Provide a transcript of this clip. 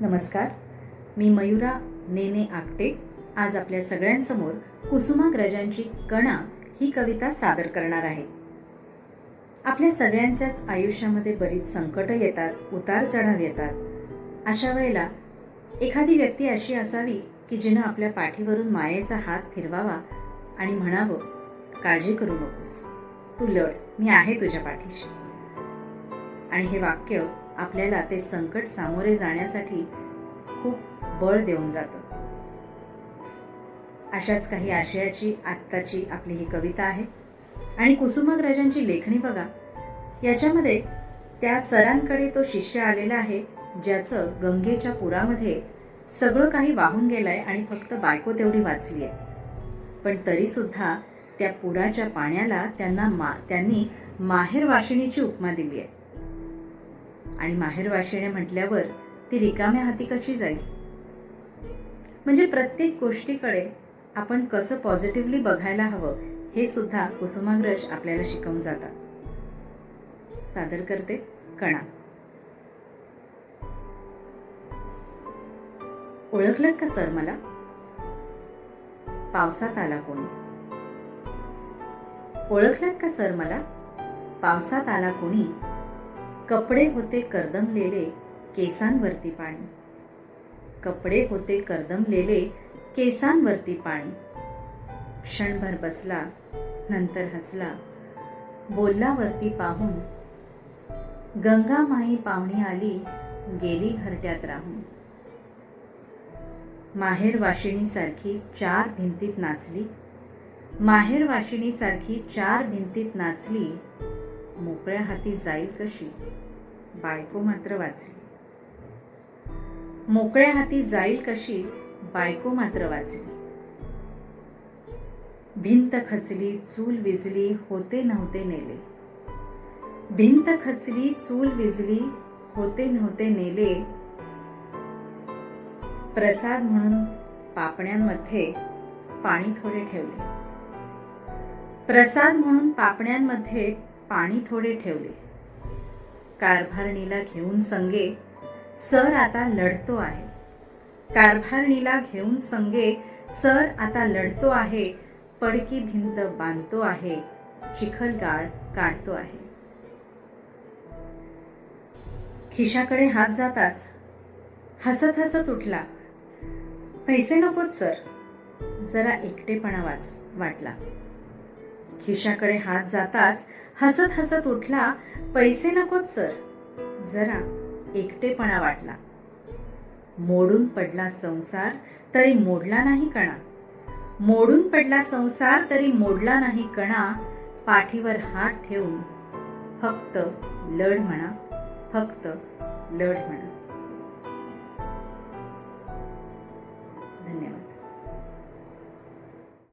नमस्कार. मी मयुरा नेने आपटे. आज आपल्या सगळ्यांसमोर कुसुमाग्रजांची कणा ही कविता सादर करणार आहे. आपल्या सगळ्यांच्याच आयुष्यामध्ये बरीच संकट येतात उतार चढाव येतात. अशा वेळेला एखादी व्यक्ती अशी असावी की जिनं आपल्या पाठीवरून मायेचा हात फिरवावा आणि म्हणावं काळजी करू नकोस. तू लढ. मी आहे तुझ्या पाठीशी. आणि हे वाक्य आपल्याला ते संकट सामोरे जाण्यासाठी खूप बळ देऊन जातं. अशाच काही आशयाची आत्ताची आपली ही कविता आहे. आणि कुसुमाग्रजांची लेखणी बघा. याच्यामध्ये त्या सरांकडे तो शिष्य आलेला आहे ज्याचं गंगेच्या पुरामध्ये सगळं काही वाहून गेलंय आणि फक्त बायको तेवढी वाचली आहे. पण तरीसुद्धा त्या पुराच्या पाण्याला त्यांना मा त्यांनी माहेर वाशिणीची उपमा दिली आहे. आणि माहेर वाशिणे म्हटल्यावर ती रिकाम्या हाती कशी जाईल? म्हणजे प्रत्येक गोष्टीकडे आपण कसं पॉझिटिव्हली बघायला हवं हे सुद्धा कुसुमाग्रज आपल्याला शिकवून जातात. सादर करते कणा. ओळखलं का सर मला? पावसात आला कोणी? ओळखलं का सर मला? पावसात आला कोणी? कपडे होते कर्दमलेले केसांवरती पाणी. कपडे होते कर्दमलेले केसांवरती पाणी. क्षणभर बसला नंतर हसला. बोललावरती पाहून गंगा माई पाहुणी आली गेली घरट्यात राहून. माहेर वाशिणीसारखी चार भिंतीत नाचली. माहेर वाशिणीसारखी चार भिंतीत नाचली मोकळ्या हाती जाईल कशी? बायको मात्र वाचली. मोकळ्या हाती जाईल कशी? बायको मात्र वाचली. भिंत खचली चूल विजली होते नव्हते नेले. भिंत खचली चूल विजली होते नव्हते नेले. प्रसाद म्हणून पापण्यांमध्ये पाणी थोडे ठेवले. प्रसाद म्हणून पापण्यांमध्ये पाणी थोडे ठेवले. कारभारणीला घेऊन संगे सर आता लढतो आहे. कारभारणीला घेऊन संगे सर आता लढतो आहे. पडकी भिंत बांधतो आहे. चिखल गाळ काढतो आहे. खिशाकडे हात जाताच हसत हसत उठला. पैसे नकोत सर. जरा एकटेपणा वाच वाटला. खिशाकडे हात जाताच हसत हसत उठला पैसे नकोत सर. जरा एकटेपणा वाटला. मोडून पडला संसार तरी मोडला नाही कणा. मोडून पडला संसार तरी मोडला नाही कणा पाठीवर हात ठेवून फक्त लढ म्हणा फक्त लढ म्हणा.